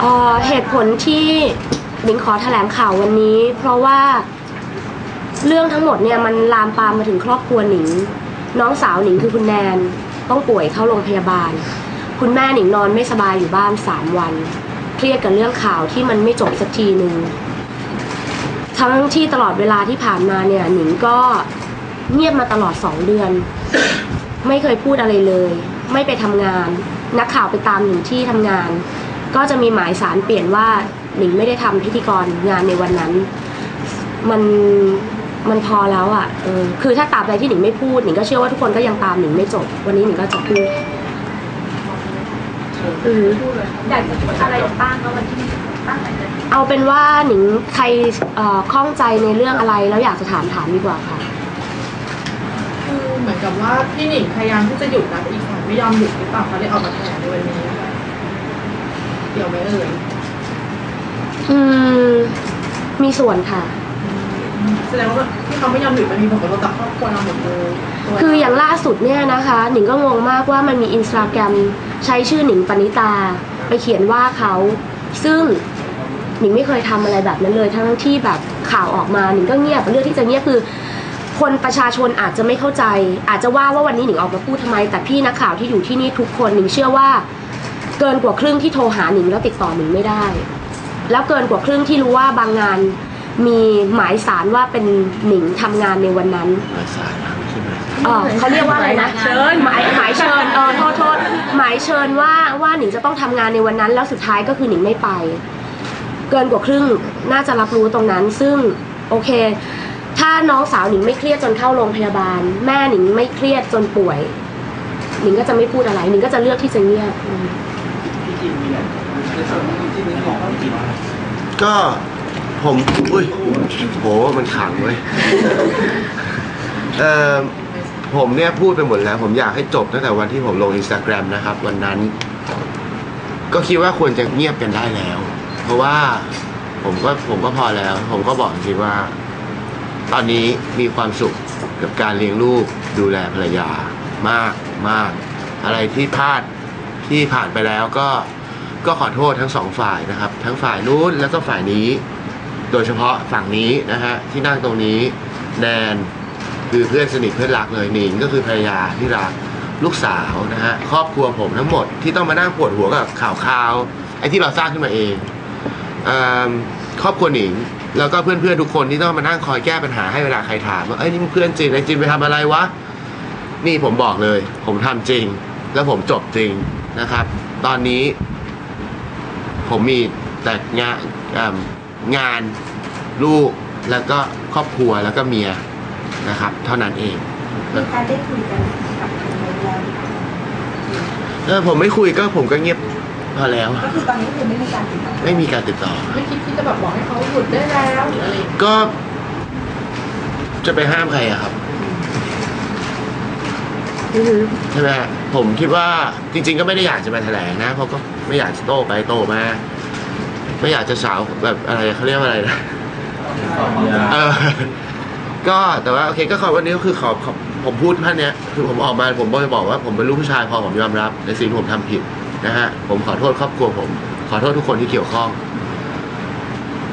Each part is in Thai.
เอ่อเหตุผลที่หนิงขอแถลงข่าววันนี้ เพราะว่าเรื่องทั้งหมดเนี่ยมันลามปามมาถึงครอบครัวหนิง น้องสาวหนิงคือคุณแนนต้องป่วยเข้าโรงพยาบาล คุณแม่หนิงนอนไม่สบายอยู่บ้านสามวัน เครียดกับเรื่องข่าวที่มันไม่จบสักทีหนึ่งทั้งที่ตลอดเวลาที่ผ่านมาเนี่ยหนิงก็เงียบมาตลอดสองเดือน ไม่เคยพูดอะไรเลย ไม่ไปทำงาน นักข่าวไปตามหนิงที่ทำงาน ก็จะมีหมายสารเปลี่ยนว่าหนิงไม่ได้ทำพิธีกรงานในวันนั้น มันมันพอแล้วอะเออคือถ้าตราบใดที่หนิงไม่พูดหนิงก็เชื่อว่าทุกคนก็ยังตามหนิงไม่จบ วันนี้หนิงก็จะพูดอืออยากจะพูดอะไรบ้างแล้ววันที่ตั้งแต่เกิดเอาเป็นว่าหนิงใครเอ่อข้องใจในเรื่องอะไรแล้วอยากจะถามถามดีกว่าค่ะคือเหมือนกับว่าพี่หนิงพยายามที่จะหยุดนะแต่อีกฝ่ายไม่ยอมหยุดหรือเปล่าเขาเลยออกมาแถลงในวันนี้นะคะ เกี่ยวไหมเอ่ยอืม มีส่วนค่ะ แสดงว่าที่เขาไม่ยอมหยุดมันมีผลกระทบต่อครอบครัวเราหมดเลยตัวคืออย่างล่าสุดเนี่ยนะคะ หนิงก็งงมากว่ามันมีอินสตาแกรมใช้ชื่อหนิงปณิตา ไปเขียนว่าเขา ซึ่งหนิงไม่เคยทำอะไรแบบนั้นเลย ทั้งที่แบบข่าวออกมาหนิงก็เงียบเรื่องที่จะเงียบคือ คนประชาชนอาจจะไม่เข้าใจ อาจจะว่าว่าวันนี้หนิงออกมาพูดทำไม แต่พี่นักข่าวที่อยู่ที่นี่ทุกคนหนิงเชื่อว่า เกินกว่าครึ่งที่โทรหาหนิงแล้วติดต่อหนิงไม่ได้ แล้วเกินกว่าครึ่งที่รู้ว่าบางงานมีหมายสารว่าเป็นหนิงทำงานในวันนั้น หมายสารนะไม่ใช่หมายสาร เออเขาเรียกว่าอะไรนะเชิญ หมายหมายเชิญเออโทษโทษหมายเชิญว่าว่าหนิงจะต้องทำงานในวันนั้น แล้วสุดท้ายก็คือหนิงไม่ไป เกินกว่าครึ่งน่าจะรับรู้ตรงนั้น ซึ่งโอเค ถ้าน้องสาวหนิงไม่เครียดจนเข้าโรงพยาบาล แม่หนิงไม่เครียดจนป่วย หนิงก็จะไม่พูดอะไร หนิงก็จะเลือกที่จะเงียบอืม ก็ผมอุ้ยโหมันขังเว้ยเอ่อผมเนี่ยพูดไปหมดแล้ว ผมอยากให้จบตั้งแต่วันที่ผมลงอินสตาแกรมนะครับ วันนั้น ก็คิดว่าควรจะเงียบกันได้แล้ว เพราะว่าผมก็ผมก็พอแล้ว ผมก็บอกจริงว่า ตอนนี้มีความสุขกับการเลี้ยงลูกดูแลภรรยามากมากอะไรที่พลาดที่ผ่านไปแล้วก็ ก็ขอโทษทั้งสองฝ่ายนะครับ ทั้งฝ่ายนู้นแล้วก็ฝ่ายนี้ โดยเฉพาะฝั่งนี้นะฮะที่นั่งตรงนี้แนนคือเพื่อนสนิทเพื่อนรักเลยหนิงก็คือภรรยาที่รักลูกสาวนะฮะครอบครัวผมทั้งหมดที่ต้องมานั่งปวดหัวกับข่าวข่าวไอ้ที่เราสร้างขึ้นมาเองอครอบครัวหนิง แล้วก็เพื่อนๆทุกคนที่ต้องมานั่งคอยแก้ปัญหาให้เวลาใครถามว่าเอ้ยนี่มึงเพื่อนจริงไอ้จริงไปทำอะไรวะนี่ผมบอกเลย ผมทำจริง แล้วผมจบจริงนะครับ ตอนนี้ ผมมีแต่งานอ่างานลูกแล้วก็ครอบครัวแล้วก็เมียนะครับ เท่านั้นเองมีการได้คุยกันกับทางโรงแรมเออผมไม่คุยก็ผมก็เงียบพอแล้ว ก็คือตอนนี้คือไม่มีการติดต่อไม่มีการติดต่อ ไม่คิดที่จะแบบบอกให้เขาหยุดได้แล้วหรืออะไรอย่างเงี้ยก็ จะไปห้ามใครอะครับอือฮึใช่ไหมฮะผมคิดว่าจริง ๆ ก็ไม่ได้อยากจะมาแถลงนะเพราะก็ ไม่อยากจะโต้ไปโต้มา ไม่อยากจะสาวแบบอะไรเขาเรียกว่าอะไรนะเออก็แต่ว่าโอเคก็ขอวันนี้ก็คือขอขอผมพูดท่านเนี้ยคือผมออกมาผมบอกจะบอกว่าผมเป็นลูกผู้ชายพอผมยอมรับ ในสิ่งที่ผมทำผิดนะฮะผมขอโทษครอบครัวผม ขอโทษทุกคนที่เกี่ยวข้อง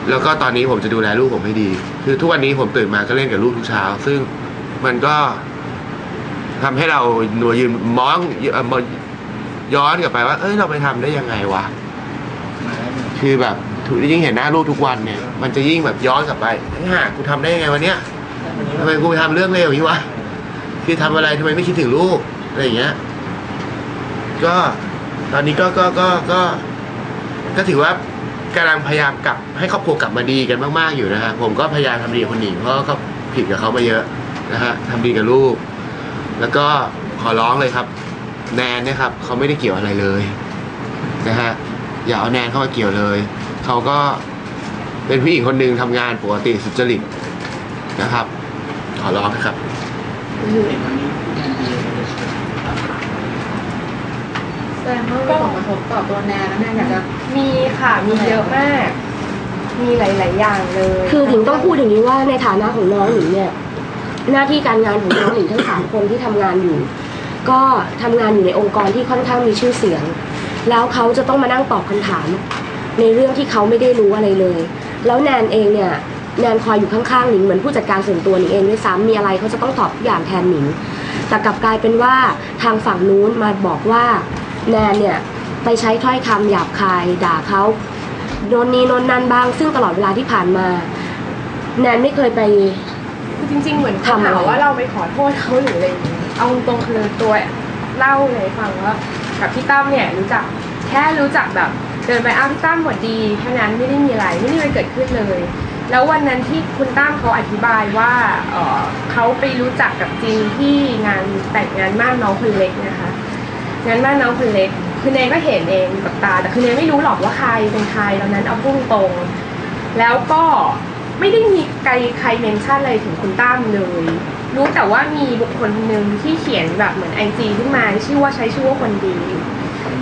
แล้วก็ตอนนี้ผมจะดูแลลูกผมให้ดี คือทุกวันนี้ผมตื่นมาก็เล่นกับลูกทุกเช้า ซึ่งมันก็ทำให้เราหนูยืนมองเอ่อมอง ย้อนกลับไปว่า เอ้ยเราไปทำได้ยังไงวะ คือแบบถูยิ่งเห็นหน้าลูกทุกวันเนี่ย มันจะยิ่งแบบย้อนกลับไปไอ้ห่ากูทำได้ยังไงวะเนี่ยทำไมกูไปทำเรื่องเลวอย่างนี้วะ คือทำอะไรทำไมไม่คิดถึงลูกอะไรอย่างเงี้ย ก็ตอนนี้ก็ก็ก็ก็ก็ถือว่ากำลังพยายามกลับให้ครอบครัวกลับมาดีกันมากๆอยู่นะฮะผมก็พยายามทำดีกับคนหญิงเพราะเขาผิดกับเขามาเยอะนะฮะทำดีกับลูก แล้วก็ขอร้องเลยครับ แนนเนี่ยครับเขาไม่ได้เกี่ยวอะไรเลยนะฮะอย่าเอาแนนเข้ามาเกี่ยวเลยเขาก็เป็นผู้หญิงคนหนึ่งทำงานปกติสุจริตนะครับ ขอร้องนะครับอือฮึแสดงว่ามีผลกระทบต่อตัวแนนนะแนนอยากจะ มีค่ะ มีเยอะมาก มีหลาย ๆ อย่างเลยคือหนิงต้องพูดอย่างนี้ว่าในฐานะของน้องหนิงเนี่ย หน้าที่การงานของน้องหนิงทั้งสามคนที่ทำงานอยู่ ก็ทำงานอยู่ในองค์กรที่ค่อนข้างมีชื่อเสียง แล้วเขาจะต้องมานั่งตอบคำถาม ในเรื่องที่เขาไม่ได้รู้อะไรเลย แล้วแนนเองเนี่ยแนนคอยอยู่ข้างๆหนิงเหมือนผู้จัดการส่วนตัวหนิงเองด้วยซ้ำมีอะไรเขาจะต้องตอบทุกอย่างแทนหนิงแต่กลับกลายเป็นว่าทางฝั่งนู้นมาบอกว่าแนนเนี่ยไปใช้ถ้อยคำหยาบคายด่าเขาโนนนีโนนนันบ้าง ซึ่งตลอดเวลาที่ผ่านมา แนนไม่เคยไปคือจริง ๆ เหมือนทำอะไรถามว่าเราไปขอโทษเขาหรืออะไรอย่างเงี้ย เอาตรงคือตัวเล่าเลยฟังว่ากับพี่ตั้มเนี่ยรู้จักแค่รู้จักแบบเดินไปอ้าวพี่ตั้มหมดดีแค่นั้นไม่ได้มีอะไรไม่ได้มีอะไรเกิดขึ้นเลย แล้ววันนั้นที่คุณตั้มเขาอธิบายว่าเออเขาไปรู้จักกับจินที่งานแต่งงานม่านน้องคนเล็กนะคะงานม่านน้องคนเล็กคือเนยก็เห็นเองกับตา แต่คือเนยไม่รู้หรอกว่าใครเป็นใครตอนนั้นเอาพุ่งตรง แล้วก็ไม่ได้มี ครใครเมนชั่นอะไรถึงคุณตั้มเลย รู้แต่ว่ามีบุคคลคนหนึ่งที่เขียนแบบเหมือนไอจีขึ้นมา ชื่อว่าใช้ชื่อว่าคนดี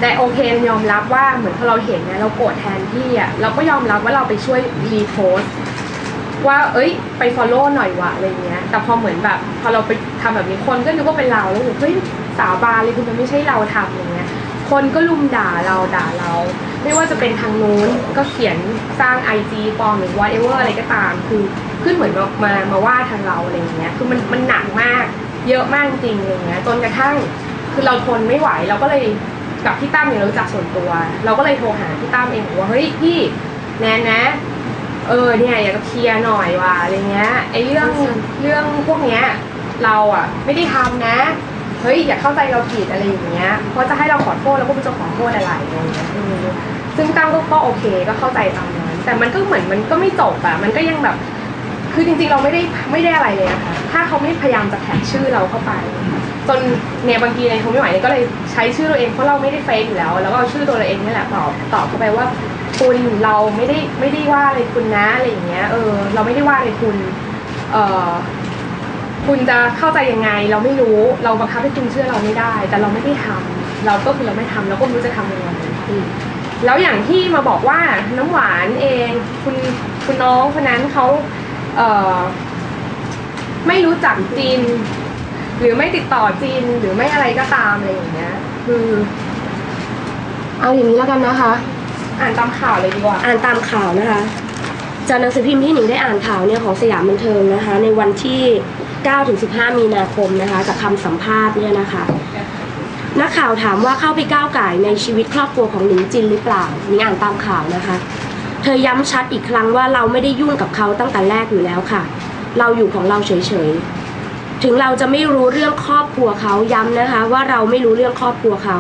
แต่โอเคยอมรับว่าเหมือนพอเราเห็นเนี่ยเราโกรธแทนพี่อะเราก็ยอมรับว่าเราไปช่วยรีโพสว่า เอ้ย ไป follow หน่อยวะอะไรเงี้ย แต่พอเหมือนแบบ พอเราไปทำแบบนี้คนก็นึกว่าเป็นเราแล้วแบบเฮ้ยสาบานเลยคือมันไม่ใช่เราทำอย่างเงี้ย คนก็ลุมด่าเราด่าเรา ไม่ว่าจะเป็นทางนู้นก็เขียนสร้าง IG ปลอมหรือ whatever อะไรก็ตาม คือ ขึ้นเหมือนมามามาว่าทางเราอะไรอย่างเงี้ยคือมันมันหนักมากเยอะมากจริงๆอะไรเงี้ยจนกระทั่งคือเราทนไม่ไหวเราก็เลยกับพี่ตั้มเนี่ยเรารู้จักส่วนตัว เราก็เลยโทรหาพี่ตั้มเองบอกว่าเฮ้ยพี่แนนนะ เออเนี่ยอยากจะเคลียร์หน่อยว่ะอะไรเงี้ยไอ้เรื่องเรื่องพวกเนี้ยเราอะไม่ได้ทำนะเฮ้ยอย่าเข้าใจเราผิดอะไรอย่างเงี้ยเพราะจะให้เราขอโทษแล้วก็ไม่รู้จะขอโทษอะไรอะไรเงี้ยซึ่งตั้มก็ก็โอเคก็เข้าใจตามนั้นแต่มันก็เหมือนมันก็ไม่จบอะมันก็ยังแบบ คือจริงๆเราไม่ได้ไม่ได้อะไรเลยอะค่ะถ้าเขาไม่พยายามจะแท็กชื่อเราเข้าไป จนเนี่ยบางทีเนี่ยเขาไม่ไหวเนี่ยก็เลยใช้ชื่อตัวเองเพราะเราไม่ได้เฟซอยู่แล้ว แล้วก็เอาชื่อตัวเราเองนี่แหละตอบตอบเข้าไปว่าคุณเราไม่ได้ไม่ได้ว่าอะไรคุณนะอะไรอย่างเงี้ยเออเราไม่ได้ว่าอะไรคุณเออคุณจะเข้าใจยังไงเราไม่รู้เราบังคับให้คุณเชื่อเราไม่ได้ แต่เราไม่ได้ทำเราก็คือเราไม่ทำเราก็ไม่รู้จะทำยังไงอืมแล้วอย่างที่มาบอกว่าน้ำหวานเอง คุณคุณน้องคนนั้นเขา เออไม่รู้จักจีน หรือไม่ติดต่อจีนหรือไม่อะไรก็ตามอะไรอย่างเงี้ย คือเอาอย่างนี้แล้วกันนะคะ อ่านตามข่าวเลยดีกว่า อ่านตามข่าวนะคะ จากหนังสือพิมพ์ที่หนิงได้อ่านข่าวเนี่ยของสยามบันเทิงนะคะ ในวันที่9ถึง15 มีนาคมนะคะ จากคำสัมภาษณ์เนี่ยนะคะ นักข่าวถามว่าเข้าไปก้าวไก่ายในชีวิตครอบครัวของหนิงจินหรือเปล่าหนิงอ่านตามข่าวนะคะ เธอย้ำชัดอีกครั้งว่าเราไม่ได้ยุ่งกับเขาตั้งแต่แรกอยู่แล้วค่ะ เราอยู่ของเราเฉยๆ ถึงเราจะไม่รู้เรื่องครอบครัวเขาย้ำนะคะ ว่าเราไม่รู้เรื่องครอบครัวเขา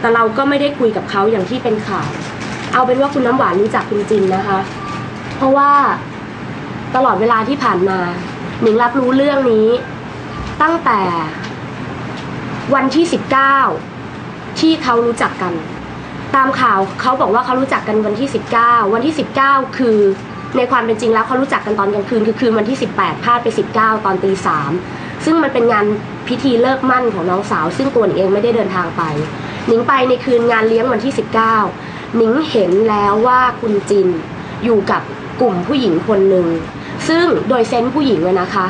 แต่เราก็ไม่ได้คุยกับเขาอย่างที่เป็นข่าว เอาเป็นว่าคุณน้ำหวานรู้จักคุณจินนะคะ เพราะว่าตลอดเวลาที่ผ่านมาหนิงรับรู้เรื่องนี้ ตั้งแต่วันที่ 19 ที่เขารู้จักกัน ตามข่าวเขาบอกว่าเขารู้จักกันวันที่ 19 วันที่ 19 คือในความเป็นจริงแล้วเขารู้จักกันตอนกลางคืนคือคืนวันที่ 18พลาดไป 19 ตอนตีสามซึ่งมันเป็นงานพิธีเลิกมั่นของน้องสาว ซึ่งตัวหนิงเองไม่ได้เดินทางไป หนิงไปในคืนงานเลี้ยงวันที่ 19 หนิงเห็นแล้วว่าคุณจินอยู่กับกลุ่มผู้หญิงคนหนึ่งซึ่งโดยเซนส์ผู้หญิงอะนะคะ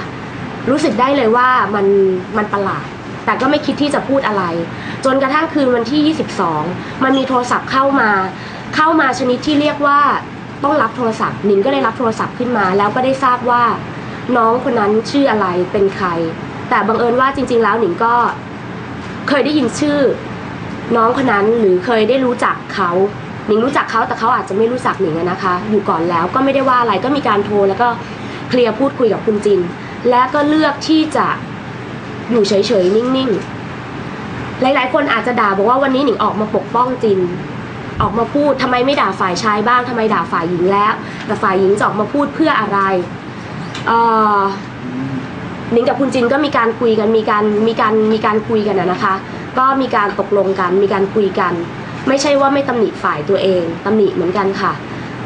รู้สึกได้เลยว่ามันมันประหลาด แต่ก็ไม่คิดที่จะพูดอะไร จนกระทั่งคืนวันที่ 22 มันมีโทรศัพท์เข้ามา เข้ามาชนิดที่เรียกว่าต้องรับโทรศัพท์หนิงก็เลยรับโทรศัพท์ขึ้นมา แล้วก็ได้ทราบว่าน้องคนนั้นชื่ออะไรเป็นใคร แต่บังเอิญว่าจริง ๆ แล้วหนิงก็เคยได้ยินชื่อ น้องคนนั้นหรือเคยได้รู้จักเขาหนิงรู้จักเขาแต่เขาอาจจะไม่รู้จักหนิงนะคะ อยู่ก่อนแล้วก็ไม่ได้ว่าอะไรก็มีการโทรแล้วก็เคลียร์พูดคุยกับคุณจิน และก็เลือกที่จะ อยู่เฉยๆ นิ่งๆ หลายๆ คนอาจจะด่าบอกว่าวันนี้หนิงออกมาปกป้องจิน ออกมาพูดทำไมไม่ด่าฝ่ายชายบ้างทำไมด่าฝ่ายหญิงแล้ว แต่ฝ่ายหญิงจะออกมาพูดเพื่ออะไรเออหนิงกับคุณจินก็มีการคุยกันมีการมีการมีการคุยกันนะคะ ก็มีการตกลงกันมีการคุยกัน ไม่ใช่ว่าไม่ตำหนิฝ่ายตัวเองตำหนิเหมือนกันค่ะ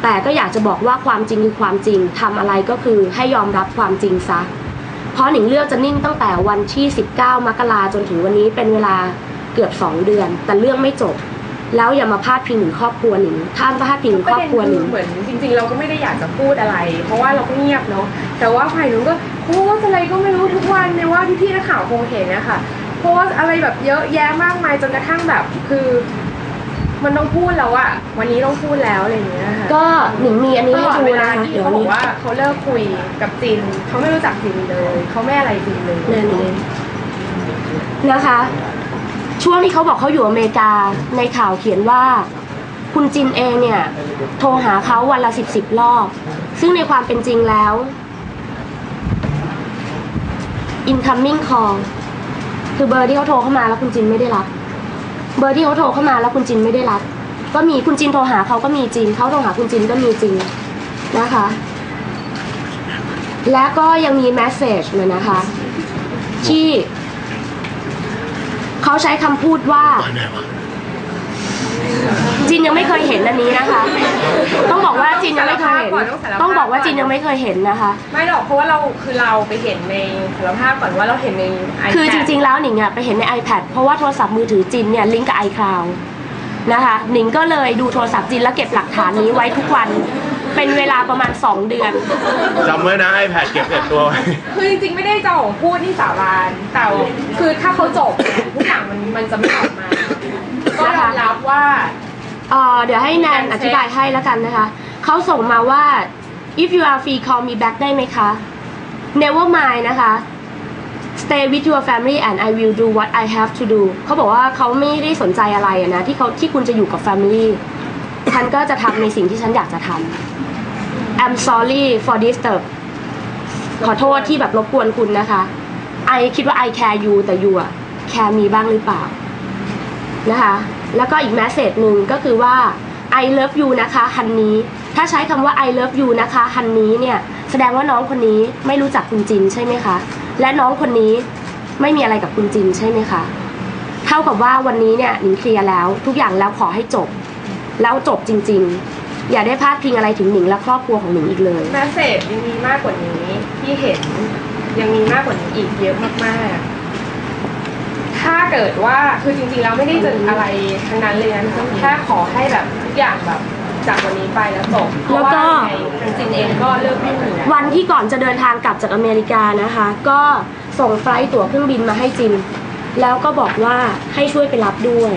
แต่ก็อยากจะบอกว่าความจริงคือความจริงทำอะไรก็คือให้ยอมรับความจริงซะ เพราะหนิงเลือกจะนิ่งตั้งแต่วันที่ 19 มกราจนถึงวันนี้เป็นเวลาเกือบ 2 เดือน แต่เรื่องไม่จบ แล้วอย่ามาพาดพิงถึงครอบครัวหนิงถ้าพาดพิงถึงครอบครัวหนิง เหมือนจริงๆ เราก็ไม่ได้อยากจะพูดอะไร เพราะว่าเราก็เงียบเนาะแต่ว่าฝ่ายนู้นก็โพสอะไรก็ไม่รู้ทุกวันเนี่ว่าพี่ๆนักข่าวคงเห็นนะคะโพสอะไรแบบเยอะแยะมากมายจนกระทั่งแบบคือ มันต้องพูดแล้วอะวันนี้ต้องพูดแล้วอะไรอย่างเงี้ยค่ะก็หนิงมีอันนี้ตให้ลอดดูเวลานะคะที่เดี๋ยวเขาบอนี้ กว่าเขาเลิกคุยกับจินเขาไม่รู้จักจินเลยเขาไม่อะไรจินเลยเนี่ยนี่นะคะ ช่วงที่เขาบอกเขาอยู่อเมริกาในข่าวเขียนว่า คุณจินเองเนี่ย โทรหาเขาวันละสิบสิบรอบ ซึ่งในความเป็นจริงแล้ว incoming call คือเบอร์ที่เขาโทรเข้ามาแล้วคุณจินไม่ได้รับ เบอร์ที่เขาโทรเข้ามาแล้วคุณจินไม่ได้รับ ก็มีคุณจินโทรหาเขาก็มีจริงเขาโทรหาคุณจินก็มีจริงนะคะ และก็ยังมีแมสเซจเลยนะคะ ที่เขาใช้คำพูดว่า จินยังไม่เคยเห็นอันนี้นะคะ ต้องบอกว่าจินยังไม่เคยเห็น ต้องบอกว่าจินยังไม่เคยเห็นนะคะ ไม่หรอกเพราะว่าเราคือเราไปเห็นในสารภาพก่อนว่าเราเห็นใน iPad คือจริง ๆ แล้วหนิงอะไปเห็นใน iPad เพราะว่าโทรศัพท์มือถือจินเนี่ยลิงก์กับ iCloud นะคะหนิงก็เลยดูโทรศัพท์จินแล้วเก็บหลักฐานนี้ไว้ทุกวัน เป็นเวลาประมาณ 2 เดือน จำไว้นะ iPad เก็บเก็บตัวไว้คือจริงๆไม่ได้จะออกมาพูดที่สาบานแต่ว่าคือถ้าเขาจบทุกอย่างมันมันจะไม่ออกมา ก็ยอมรับว่า เอ่อเดี๋ยวให้แนนอธิบายให้แล้วกันนะคะ เขาส่งมาว่า if you are free call me back ได้ไหมคะ never mind นะคะ stay with your family and I will do what I have to do เขาบอกว่าเขาไม่ได้สนใจอะไรนะ ที่เขาที่คุณจะอยู่กับ family ฉันก็จะทำในสิ่งที่ฉันอยากจะทำ I'm sorry for disturb ขอโทษที่แบบรบกวนคุณนะคะไอคิดว่า I care you แต่ you อะ care มีบ้างหรือเปล่านะคะ แล้วก็อีกแมสเซจหนึ่งก็คือว่า I love you นะคะฮันนี้ ถ้าใช้คำว่า I love you นะคะฮันนี้เนี่ยแสดงว่าน้องคนนี้ไม่รู้จักคุณจินใช่ไหมคะ และน้องคนนี้ไม่มีอะไรกับคุณจินใช่ไหมคะ เท่ากับว่าวันนี้เนี่ยหนิงเคลียร์แล้วทุกอย่างแล้วขอให้จบ แล้วจบจริง ๆ อย่าได้พลาดพิงอะไรถึงหนิงและครอบครัวของหนิงอีกเลยแมสเซจยังมีมากกว่านี้ที่เห็นยังมีมากกว่านี้อีกเยอะมากๆาเกิดว่าคือจริงๆแล้วไม่ได้จะอะไรทั้งนั้นเลยนะแค่ขอให้แบบทุกอย่างแบบจากวันนี้ไปแล้วจบเพราะว่าแล้วก็ยังไงทางจินเองก็เลิกยุ่งอยู่แล้ว วันที่ก่อนจะเดินทางกลับจากอเมริกานะคะ ก็ส่งไฟล์ตั๋วเครื่องบินมาให้จิน แล้วก็บอกว่าให้ช่วยไปรับด้วย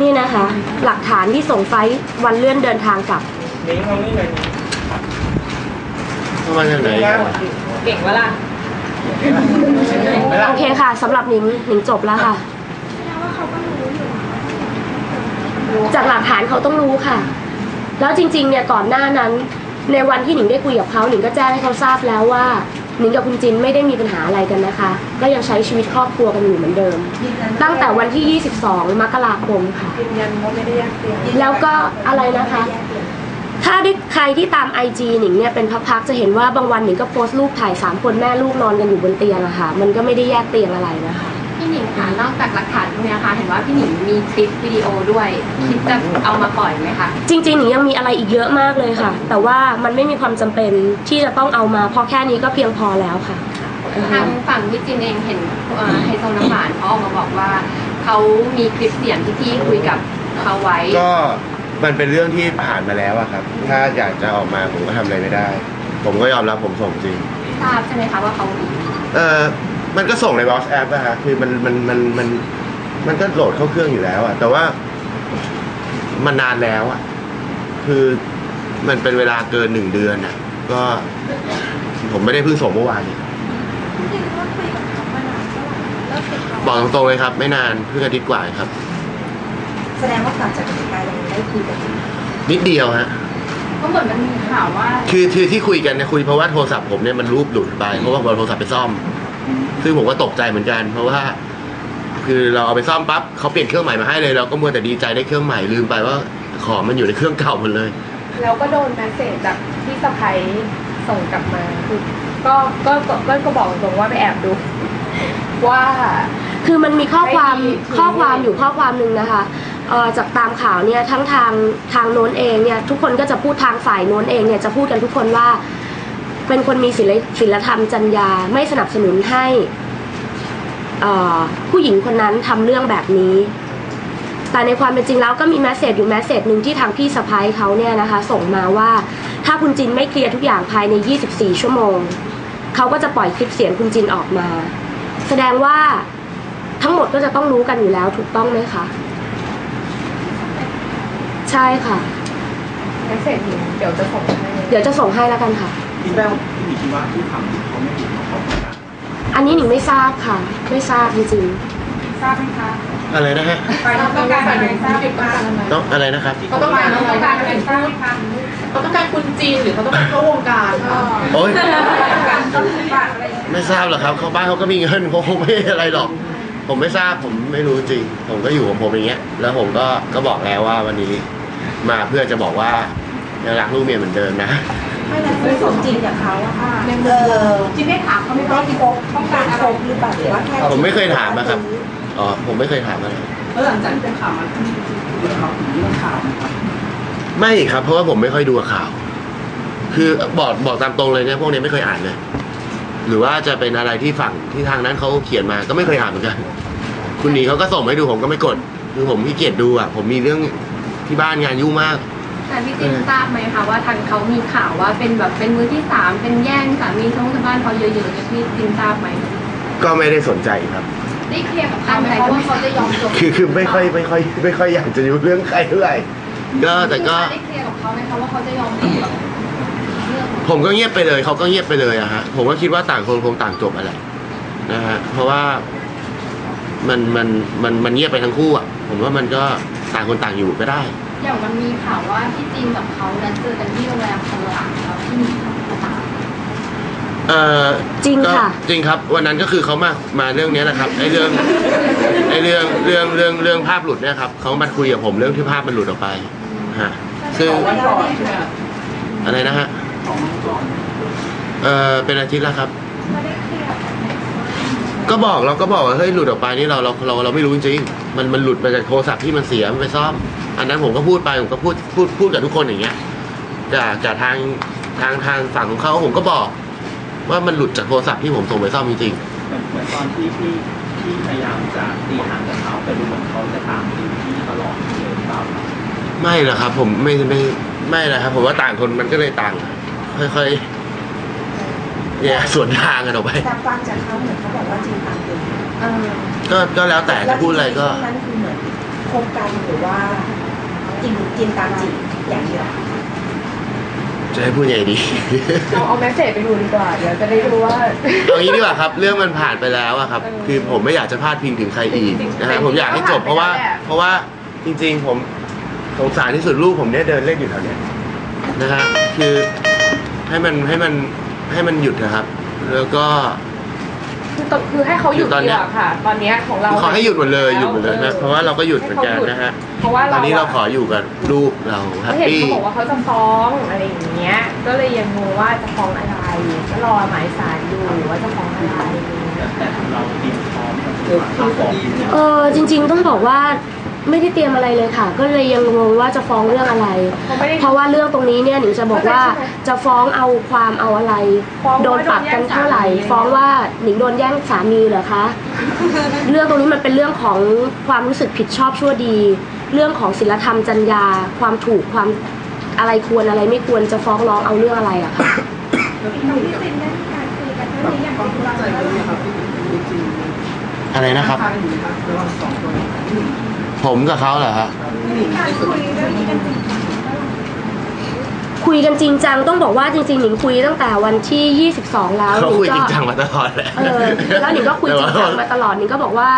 นี่นะคะ หลักฐานที่ส่งไฟล์วันเลื่อนเดินทางกลับมาจากไหนอะเก่งวะล่ะ โอเคค่ะสำหรับหนิงหนิงจบแล้วค่ะ จากหลักฐานเขาต้องรู้ค่ะ แล้วจริง ๆ เนี่ยก่อนหน้านั้น ในวันที่หนิงได้คุยกับเขาหนิงก็แจ้งให้เขาทราบแล้วว่าหนิงกับคุณจินไม่ได้มีปัญหาอะไรกันนะคะ ก็ยังใช้ชีวิตครอบครัวกันอยู่เหมือนเดิม ตั้งแต่วันที่ 22 มกราคมค่ะยืนยันว่าไม่ได้แยกเตียงแล้วก็อะไรนะคะ ถ้าได้ใครที่ตาม IG หนิงเนี่ยเป็นพักๆจะเห็นว่าบางวันหนิงก็โพสต์รูปถ่ายสามคนแม่ลูกนอนกันอยู่บนเตียงอะค่ะมันก็ไม่ได้แยกเตียงอะไรนะคะ พี่หนิงคะนอกจากหลักฐานพวกเนี้ยค่ะ เห็นว่าพี่หนิงมีคลิปวิดีโอด้วย คิดจะเอามาปล่อยไหมคะ จริงๆหนิงยังมีอะไรอีกเยอะมากเลยค่ะ แต่ว่ามันไม่มีความจำเป็นที่จะต้องเอามาเพราะแค่นี้ก็เพียงพอแล้วค่ะ ทางฝั่งพี่จินเองเห็นเอ่อไฮโซน้ำหวานเขาออกมาบอกว่า เขามีคลิปเสียงที่พี่คุยกับเขาไว้ ก็ มันเป็นเรื่องที่ผ่านมาแล้วอะครับ ถ้าอยากจะออกมาผมก็ทำอะไรไม่ได้ ผมก็ยอมรับผมส่งจริง ทราบใช่ไหมคะว่าเขามีเออมันก็ส่งใน WhatsApp อะฮะคือมันมันมันมันมันก็โหลดเข้าเครื่องอยู่แล้วอะแต่ว่ามันนานแล้วอะคือมันเป็นเวลาเกินหนึ่งเดือนอะก็ผมไม่ได้เพิ่งส่งเมื่อวานนี้บอกตรงๆเลยครับ ไม่นานเพิ่งอาทิตย์กว่าครับ แสดงว่ากลับจากอเมริกายังได้คุยกันอยู่นิดเดียวฮะ ก็เหมือนมันมีข่าวว่าคือคือที่คุยกันเนี่ยคุยเพราะว่าโทรศัพท์ผมเนี่ยมันรูปหลุดไปเพราะว่าผมเอาโทรศัพท์ไปซ่อม ซึ่งผมก็ตกใจเหมือนกัน เพราะว่า คือเราเอาไปซ่อมปั๊บเขาเปลี่ยนเครื่องใหม่มาให้เลยเราก็มัวแต่ดีใจได้เครื่องใหม่ลืมไปว่าของมันอยู่ในเครื่องเก่าหมดเลย แล้วก็โดนแมสเซจจากพี่สะพ้ยส่งกลับมาคือก็ก็ก็ก็ก็บอกตรงๆว่าไปแอบดู ว่า คือมันมีข้อความไม่ดี ข้อความอยู่ข้อความหนึ่งนะคะเอ่อ จากตามข่าวเนี่ยทั้งทางทางโน้นเองเนี่ยทุกคนก็จะพูดทางฝ่ายโน้นเองเนี่ยจะพูดกันทุกคนว่า เป็นคนมีศีลศีลธรรมจรรยาไม่สนับสนุนให้ผู้หญิงคนนั้นทำเรื่องแบบนี้ แต่ในความเป็นจริงแล้วก็มีแมสเซจอยู่แมสเซจหนึ่งที่ทางพี่สะพ้ายเขาเนี่ยนะคะ ส่งมาว่าถ้าคุณจินไม่เคลียร์ทุกอย่างภายใน 24 ชั่วโมง เขาก็จะปล่อยคลิปเสียงคุณจินออกมา แสดงว่าทั้งหมดก็จะต้องรู้กันอยู่แล้วถูกต้องไหมคะ ใช่ค่ะสเซจนี้เดี๋ยวจะส่งให้เดี๋ยวจะส่งให้แล้วกันค่ะ คิดว่าพี่หมีคิดว่าที่ทำเขาไม่ผิดเขาไม่ได้อันนี้หนิงไม่ทราบค่ะ ไม่ทราบจริงทราบไหมคะอะไรนะฮะเราต้องการอะไรทราบไหมคะต้องอะไรนะครับเขาต้องการอะไรต้องการอะไรทราบไหมคะเขาต้องการคุณจีนหรือเขาต้องการเข้าวงการคะโอ๊ยการต้องการอะไรไม่ทราบหรอกครับเขาบ้านเขาก็มีเงินเขาคงไม่อะไรหรอก ผมไม่ทราบผมไม่รู้จริง ผมก็อยู่ของผมอย่างเงี้ย แล้วผมก็ก็บอกแล้วว่าวันนี้ มาเพื่อจะบอกว่ายังรักลูกเมียเหมือนเดิมนะ ไม่แล้วคือสมจริงกับเขาอะค่ะเออจริงได้ถามเขาไหม่ต้องคบต้องการคบหรือเปล่าหรือว่าแค่ผมไม่เคยถามนะครับ อ๋อ ผมไม่เคยถามอะไร แล้วหลังจากที่เป็นข่าวมาที่ที่เขาถึงเรื่องข่าวนะครับไม่ครับ เพราะว่าผมไม่ค่อยดูข่าว คือบอกบอกตามตรงเลยเนี่ยพวกนี้ไม่เคยอ่านเลย หรือว่าจะเป็นอะไรที่ฝั่งที่ทางนั้นเขาเขียนมาก็ไม่เคยอ่านเหมือนกัน คุณหนีเขาก็ส่งมาให้ดูผมก็ไม่กด คือผมขี้เกียจดูอะ ผมมีเรื่อง ที่บ้านงานยุ่งมาก แต่พี่จินทราบไหมคะว่าทางเขามีข่าวว่าเป็นแบบเป็นมือที่สามเป็นแย่งสามีช่องชาวบ้านเขาเยอะๆเนี่ยพี่จินทราบไหมก็ไม่ได้สนใจครับ ได้เคลียร์กับเขาไหมว่าเขาจะยอมจบคือคือไม่ค่อยไม่ค่อยไม่ค่อยอยากจะรู้เรื่องใครเท่าไหร่ก็แต่ก็ได้เคลียร์กับเขาไหมคะว่าเขาจะยอมจบกับเรื่องผมก็เงียบไปเลยเขาก็เงียบไปเลยอะฮะผมก็คิดว่าต่างคนคงต่างจบอะไรนะฮะเพราะว่ามันมันมันมันเงียบไปทั้งคู่อะผมว่ามันก็ ต่างคนต่างอยู่ก็ได้ อย่างมันมีข่าวว่าพี่จินกับเขานั้นเจอกันที่โรงแรมคาราแล้วที่มีข่าวเออจริงค่ะก็จริงครับวันนั้นก็คือเขามามาเรื่องเนี้ยนะครับไอ้เรื่องไอ้เรื่องเรื่องเรื่องเรื่องภาพหลุดเนี่ยครับเขามาคุยกับผมเรื่องที่ภาพมันหลุดออกไปฮะซึ่งวันก่อนใช่ไหมอะไรนะฮะสองวันก่อนเออเป็นอาทิตย์แล้วครับ ก็บอกเราก็บอกว่าเฮ้ยหลุดออกไปนี่เราเราเราเราไม่รู้จริงๆมันมันหลุดมาจากโทรศัพท์ที่มันเสียมันไปซ่อม อันนั้นผมก็พูดไปผมก็พูดพูดพูดกับทุกคนอย่างเงี้ยจากจากทางทางทางฝั่งของเขาผมก็บอก ว่ามันหลุดจากโทรศัพท์ที่ผมส่งไปซ่อมจริงเหมือนเหมือนตอนที่พี่พี่พยายามจะตีห่างกับเขาแต่ดูเหมือนเขาจะตามที่พี่ตลอดเลยหรือเปล่าครับๆไม่หรอกครับ ผมไม่ไม่ไม่ละครับผมว่าต่างคนมันก็เลยต่างค่อยๆ เนี่ยสวนทางกันออกไป แต่ฟังจากเขาเหมือนเขาบอกว่าจริงตามจริงเออก็ก็แล้วแต่จะพูดอะไรก็ แล้วจงๆช่วงนั้นคือเหมือนคบกันหรือว่าจริงจริงตามจริงอย่างเดียวจะให้พูดยังไงดีเอาเอาแมสเซจไปดูดีกว่า เดี๋ยวจะได้รู้ว่า เอางี้ดีกว่าครับ เรื่องมันผ่านไปแล้วอะครับ เออคือผมไม่อยากจะพาดพิงถึงใครอีกนะฮะผมอยากให้จบเพราะว่า ก็ผ่านไปแล้วแหละ เพราะว่าจริงๆ ผมสงสารที่สุดลูกผมเนี่ยเดินเล่นอยู่แถวเนี้ยนะฮะคือให้มันให้มัน ให้มันหยุดนะครับ แล้วก็ คือตคือให้เขาหยุดคือตอนดีเนี้กย ว่าค่ะ ตอนเนี้ยของเราขอให้หยุดหมดเลยหยุดหมดเลยนะเพราะว่าเราก็หยุดเหมือนกันนะฮะเพราะว่าตอเรานนี้เราขออยู่กับลูกเราแฮปเขาเห็นปี้ เขาบอกว่าเขาจะฟ้องอะไรอย่างเงี้ย ก็เลยยังงงว่าจะฟ้องอะไรก็รอหมายสารอยู่ว่าจะฟ้องอะไรแต่เราเตรียมพร้อมกับการฟ้องเออจริงๆต้องบอกว่า ไม่ได้เตรียมอะไรเลยค่ะ ก็เลยยังงงว่าจะฟ้องเรื่องอะไร เขาไม่ได้ เพราะว่าเรื่องตรงนี้เนี่ยหนิงจะบอกว่าจะฟ้องเอาความเอาอะไร ฟ้องว่าโดนปรับกันเท่าไหร่ โดนแย่งสามี ฟ้องว่าหนิงโดนแย่งสามีเหรอคะ เรื่องตรงนี้มันเป็นเรื่องของความรู้สึกผิดชอบชั่วดี เรื่องของศีลธรรมจรรยา ความถูกความอะไรควรอะไรไม่ควรจะฟ้องร้องเอาเรื่องอะไรอะค่ะ อะไรนะครับ ผมกับเขาเหรอฮะ คุยกันจริงจังต้องบอกว่าจริงๆหนิงคุยตั้งแต่วันที่ 22 แล้วเขาหนิงคุยจริก็งจังมาตลอดแหละเออแล้วหนิงก็คุยจริงจังมาตลอดหนิงก็บอกว่า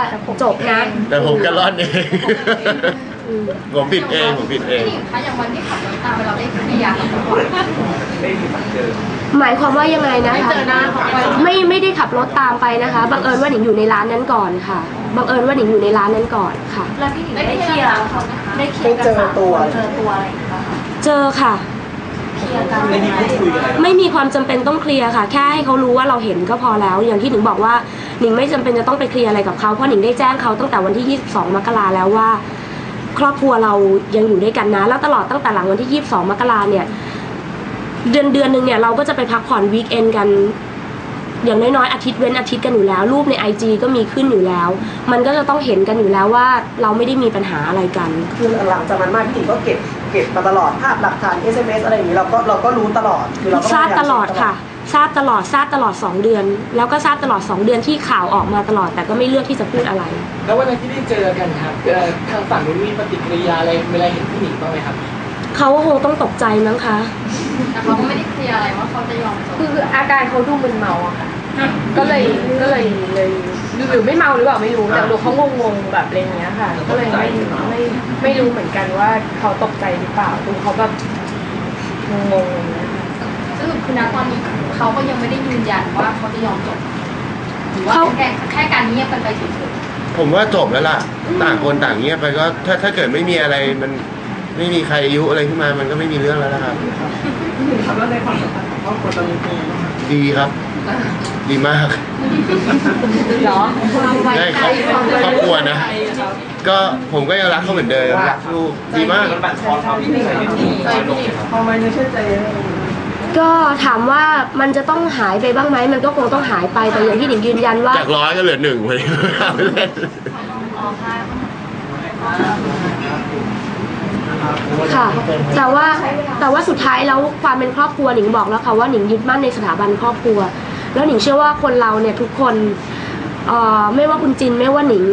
จบนะ แต่ผมก็รอดเองอืม ผมผิดเองผมผิดเองพี่หญิงคะอย่างวันที่ขับรถตามไปเราได้เคลียร์กับเขาก่อนได้มีการเจอหมายความว่ายังไงนะคะไม่เจอหน้าเขาก่อนไม่ไม่ได้ขับรถตามไปนะคะบังเอิญว่าหนิงอยู่ในร้านนั้นก่อนค่ะบังเอิญว่าหนิงอยู่ในร้านนั้นก่อนค่ะ แล้วพี่หญิงได้เคลียร์กับเขาไหมคะได้เคลียร์ไม่เจอตัวเจอตัวอะไรอย่างเงี้ยค่ะเจอค่ะ เคลียร์กันไม่มีพูดคุยกันอะไรไม่มีความจำเป็นต้องเคลียร์ค่ะ แค่ให้เขารู้ว่าเราเห็นก็พอแล้ว อย่างที่หนิงบอกว่าหนิงไม่จำเป็นจะต้องไปเคลียร์อะไรกับเขาเพราะหนิงได้แจ้งเขาตั้งแต่วันที่ 22 มกราแล้วว่า ครอบครัวเรายังอยู่ด้วยกันนะ แล้วตลอดตั้งแต่หลังวันที่ 22 มกราเนี่ย เดือนเดือนหนึ่งเนี่ยเราก็จะไปพักผ่อนวีคเอนกัน อย่างน้อยๆอาทิตย์เว้นอาทิตย์กันอยู่แล้ว รูปในไอจก็มีขึ้นอยู่แล้ว มันก็จะต้องเห็นกันอยู่แล้วว่าเราไม่ได้มีปัญหาอะไรกัน คือหลังจากนั้นมาพี่หนิงก็เก็บเก็บมาตลอดภาพหลักฐาน SMS อะไรอย่างนี้เราก็เราก็รู้ตลอดคือเราก็ทราบพยยมตลอดค่ะ ทราบตลอดทราบตลอด 2 เดือน แล้วก็ทราบตลอด 2 เดือนที่ข่าวออกมาตลอด แต่ก็ไม่เลือกที่จะพูดอะไร แล้ววันนั้นที่ได้เจอกันครับเอ่อทางฝั่งนู้นมีปฏิกิริยาอะไรเวลาเห็นพี่หนิงบ้างไหมครับ เขาก็คงต้องตกใจมั้งคะ แต่เขาก็ไม่ได้เคลียร์อะไรว่าเขาจะยอมจบคืออาการเขาดูมึนเมาอะค่ะ ก็เลยก็เลยเลยหรือไม่เมาหรือเปล่าไม่รู้ แต่ดูเขางงๆแบบอะไรอย่างเงี้ยค่ะ ก็เลยไม่ไม่ไม่รู้เหมือนกันว่าเขาตกใจหรือเปล่าดูเขาแบบงงๆอย่างเงี้ย ค่ะสรุปคือณตอนนี้เขาก็ยังไม่ได้ยืนยันว่าเขาจะยอมจบหรือว่าเขา แค่แค่การเงียบกันไปเฉยผมว่าจบแล้วล่ะ ต่างคนต่างเงียบไปก็ถ้าถ้าเกิดไม่มีอะไรมันไม่มีใครอายุอะไรขึ้นมามันก็ไม่มีเรื่องแล้วนะครับ พี่หนิงครับแล้วในความสัมพันธ์ของครอบครัวตอนนี้เป็นยังไงบ้างคะดีครับ ดีมากเหรอได้ครอบครอบครัวนะ ก็ผมก็ยังรักเขาเหมือนเดิมรักลูกดีมาก มันบั่นทอนความพี่หนิงครับพี่หนิงพอมันไม่เชื่อใจเยอะ ก็ถามว่ามันจะต้องหายไปบ้างไหมมันก็คงต้องหายไปแต่อย่างที่หนิงยืนยันว่า จากร้อยก็เหลือหนึ่งไปเล่นค่ะ แต่ว่าแต่ว่าสุดท้ายแล้วความเป็นครอบครัวหนิงบอกแล้วค่ะว่าหนิงยึดมั่นในสถาบันครอบครัว แล้วหนิงเชื่อว่าคนเราเนี่ยทุกคนเอ่อไม่ว่าคุณจินไม่ว่าหนิง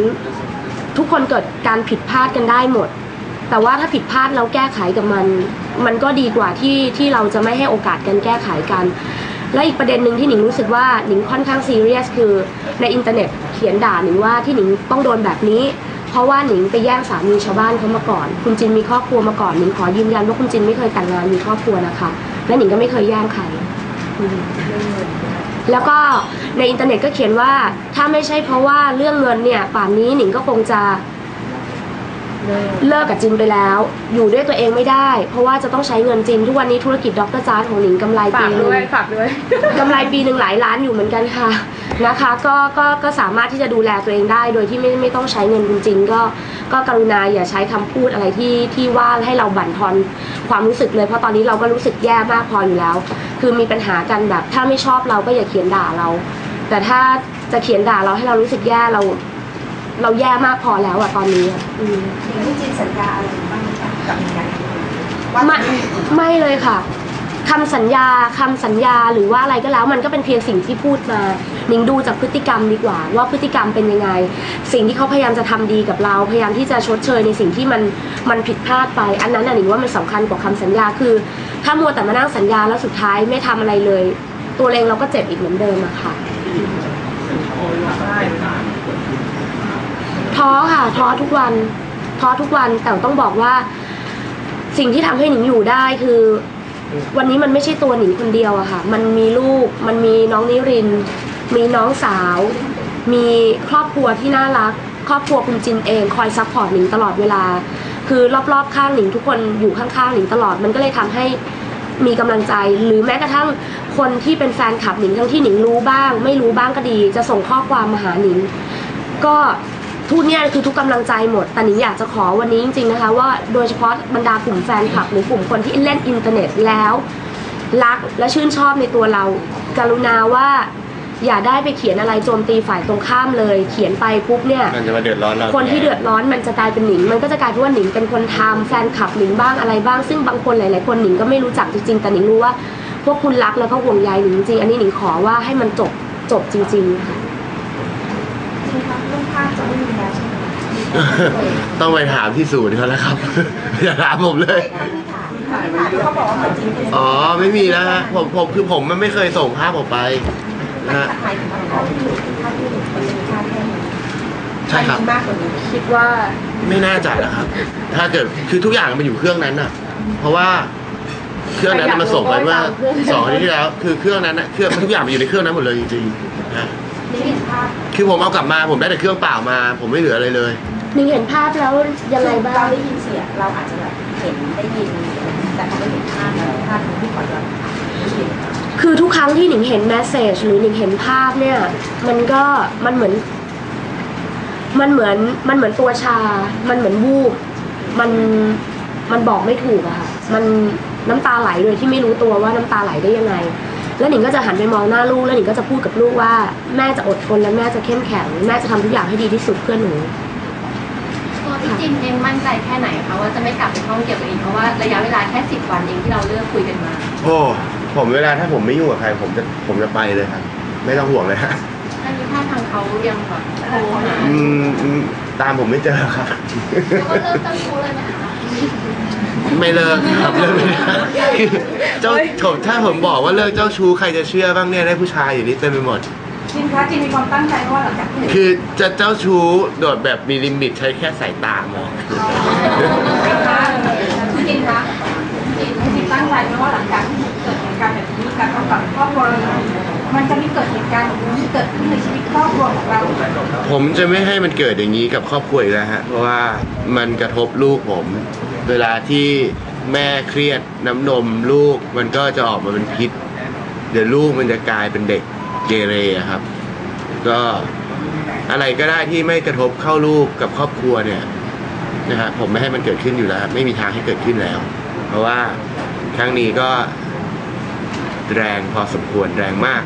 ทุกคนเกิดการผิดพลาดกันได้หมด แต่ว่าถ้าผิดพลาดแล้วแก้ไขกับมัน มันก็ดีกว่าที่ที่เราจะไม่ให้โอกาสกันแก้ไขกัน และอีกประเด็นหนึ่งที่หนิงรู้สึกว่าหนิงค่อนข้างซีเรียสคือในอินเทอร์เน็ตเขียนด่าหนิงว่าที่หนิงต้องโดนแบบนี้ เพราะว่าหนิงไปแย่งสามีชาวบ้านเขามาก่อน คุณจินมีครอบครัวมาก่อนหนิงขอยืนยันว่าคุณจินไม่เคยแต่งงานมีครอบครัวนะคะ และหนิงก็ไม่เคยแย่งใครอืมแล้วก็ในอินเทอร์เน็ตก็เขียนว่าถ้าไม่ใช่เพราะว่าเรื่องเงินเนี่ยป่านนี้หนิงก็คงจะ เลิกกับจินไปแล้ว อยู่ด้วยตัวเองไม่ได้ เพราะว่าจะต้องใช้เงินจินทุกวันนี้ธุรกิจดรจาร์ดของหนิงกำไรฝาปีกหนึด้วยงฝากด้วย กำไรปีหนึ่งหลายล้านอยู่เหมือนกันค่ะนะคะก็ก็ก็สามารถที่จะดูแลตัวเองได้ โดยที่ไม่ไม่ต้องใช้เงินจริงๆก็ก็กรุณาอย่าใช้คำพูดอะไรที่ที่ว่าให้เราบั่นทอนความรู้สึกเลย เพราะตอนนี้เราก็รู้สึกแย่มากพออยู่แล้ว คือมีปัญหากันแบบ ถ้าไม่ชอบเราก็อย่าเขียนด่าเรา แต่ถ้าจะเขียนด่าเราให้เรารู้สึกแย่เรา เราแย่มากพอแล้วอะตอนนี้อะอืมพี่จินสัญญาอะไรบ้างคะกับมีการว่าไม่ไม่เลยค่ะคำสัญญาคำสัญญาหรือว่าอะไรก็แล้ว มันก็เป็นเพียงสิ่งที่พูดมาหนิงดูจากพฤติกรรมดีกว่า ว่าพฤติกรรมเป็นยังไง สิ่งที่เขาพยายามจะทำดีกับเรา พยายามที่จะชดเชยในสิ่งที่มันมันผิดพลาดไป อันนั้นน่ะหนิงว่ามันสำคัญกว่าคำสัญญาคือ ถ้ามัวแต่มานั่งสัญญาแล้วสุดท้ายไม่ทำอะไรเลย ตัวเองเราก็เจ็บอีกเหมือนเดิมอะค่ะ ท้อค่ะ ท้อทุกวันท้อทุกวันแต่ต้องบอกว่า สิ่งที่ทำให้หนิงอยู่ได้คือ วันนี้มันไม่ใช่ตัวหนิงคนเดียวอะค่ะ มันมีลูกมันมีน้องนิริน มีน้องสาว มีครอบครัวที่น่ารัก ครอบครัวคุณจินเองคอยซัพพอร์ตหนิงตลอดเวลา คือรอบๆข้างหนิงทุกคนอยู่ข้างๆหนิงตลอดมันก็เลยทำให้มีกำลังใจหรือแม้กระทั่งคนที่เป็นแฟนคลับหนิงทั้งที่หนิงรู้บ้าง ไม่รู้บ้างก็ดี จะส่งข้อความมาหาหนิง ก็ ทุกเนี่ยคือทุกกำลังใจหมดแต่หนิงอยากจะขอวันนี้จริงๆนะคะ ว่าโดยเฉพาะบรรดากลุ่มแฟนคลับ หรือกลุ่มคนที่เล่นอินเทอร์เน็ตแล้ว รักและชื่นชอบในตัวเรา กรุณาว่าอย่าได้ไปเขียนอะไรโจมตีฝ่ายตรงข้ามเลย เขียนไปปุ๊บเนี่ย มันจะมาเดือดร้อนเราคนที่เดือดร้อนมันจะกลายเป็นหนิง มันก็จะกลายเป็นว่าหนิงเป็นคนทำแฟนคลับหนิงบ้างอะไรบ้าง ซึ่งบางคนหลาย ๆ คนหนิงก็ไม่รู้จักจริง ๆ แต่หนิงรู้ว่า พวกคุณรักแล้วก็ห่วงใยหนิงจริง อันนี้หนิงขอว่าให้มันจบจบจริง ๆ ค่ะ จริงครับเรื่องภาพจะไม่มีแล้วใช่ไหม ต้องไปถามที่ศูนย์เขาแล้วครับ อย่าถามผมเลยที่ถามที่ถามที่เขาบอกว่าเหมือนจริงเป็นอ๋อไม่มีแล้วฮะผมผมคือผมมันไม่เคยส่งภาพออกไปนะฮะหมายถึงว่าเขาที่อยู่ภาพที่อยู่มันจะมีค่าแค่นี้ใช่ครับ มากกว่านี้คิดว่าไม่น่าจะนะครับ ถ้าเกิดคือทุกอย่างมันอยู่เครื่องนั้นน่ะ เพราะว่าเครื่องนั้นน่ะมันส่งไปเมื่อสองอาทิตย์ที่แล้ว คือเครื่องนั้นน่ะเครื่องทุกอย่างมันอยู่ในเครื่องนั้นหมดเลยจริงๆนะ นี่เห็นภาพคือผมเอากลับมาผมได้แต่เครื่องเปล่ามา ผมไม่เหลืออะไรเลย หนิงเห็นภาพแล้วยังไงบ้าง เราได้ยินเสียงเราอาจจะแบบเห็นได้ยิน แต่เขาไม่เห็นภาพนะภาพที่ขอรับไม่เห็นคือทุกครั้งที่หนิงเห็นแมสเซจหรือหนิงเห็นภาพเนี่ย มันก็มันเหมือน มันเหมือนมันเหมือนตัวชา มันเหมือนวูบมันมันบอกไม่ถูกอะค่ะ มันน้ำตาไหลโดยที่ไม่รู้ตัวว่าน้ำตาไหลได้ยังไง แล้วหนิงก็จะหันไปมองหน้าลูกแล้วหนิงก็จะพูดกับลูกว่า แม่จะอดทนและแม่จะเข้มแข็ง แม่จะทำทุกอย่างให้ดีที่สุดเพื่อหนู ตัวพี่จินเองมั่นใจแค่ไหนคะว่าจะไม่กลับไปท่องเกี่ยวกับอีกเพราะว่าระยะเวลาแค่สิบวันเองที่เราเลือกคุยกันมา โอ้ผมเวลาถ้าผมไม่ยุ่งกับใครผมจะผมจะไปเลยครับ ไม่ต้องห่วงเลยฮะอันนี้ท่าทางเขายังแบบโทรหาอืมอืมตามผมไม่เจอครับ แล้วก็เลิกเจ้าชู้เลยไหมคะไม่เลิกครับเลิกไม่ได้คือเจ้าผมถ้าผมบอกว่าเลิกเจ้าชู้ใครจะเชื่อบ้างเนี่ยได้ผู้ชายอยู่นี่เต็มไปหมด จินคะจินมีความตั้งใจว่าหลังจากที่คือจะเจ้าชู้โดดแบบมีลิมิตใช้แค่สายตามองพี่จินคะจินจินตั้งใจไหมว่าหลังจากที่เกิดเหตุการณ์แบบนี้กับกับครอบครัวเรามันจะไม่เกิดเหตุการณ์แบบนี้เกิดขึ้นในชีวิตครอบครัวของเรา ผมจะไม่ให้มันเกิดอย่างนี้กับครอบครัวอีกแล้วฮะเพราะว่ามันกระทบลูกผม เวลาที่แม่เครียดน้ำนมลูกมันก็จะออกมาเป็นพิษ เดี๋ยวลูกมันจะกลายเป็นเด็ก เกเรอะครับ ก็อะไรก็ได้ที่ไม่กระทบเข้าลูกกับครอบครัวเนี่ยนะฮะผมไม่ให้มันเกิดขึ้นอยู่แล้วครับไม่มีทางให้เกิดขึ้นแล้ว เพราะว่าครั้งนี้ก็แรงพอสมควรแรงมาก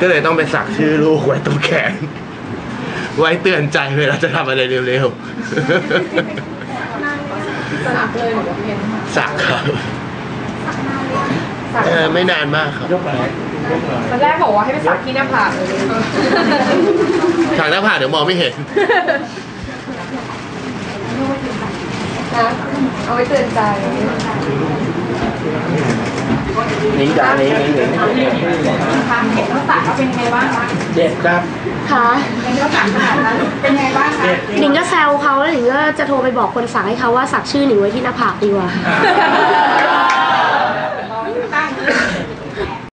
ก็เลยต้องไปสักชื่อลูกไว้ตรงแขน ไว้เตือนใจเวลาจะทำอะไรเร็วสักเลยหรือว่าเพียนๆสักครับ เออไม่นานมากครับ ตอนแรกบอกว่าให้ไปสักที่หน้าผากเลยทางหน้าผากเดี๋ยวมองไม่เห็นนะเอาไว้เตือนใจนิ้งจ้านิ้งนิ้งนิ้งคะเห็นเขาสั่งเขาเป็นยังไงบ้างคะเจ็บครับค่ะเห็นเขาสั่งขนาดนั้นเป็นยังไงบ้างคะหนิงก็แซวเขาแล้วหนิงก็จะโทรไปบอกคนสั่งให้เขาว่าสักชื่อหนิงไว้ที่หน้าผากดีกว่า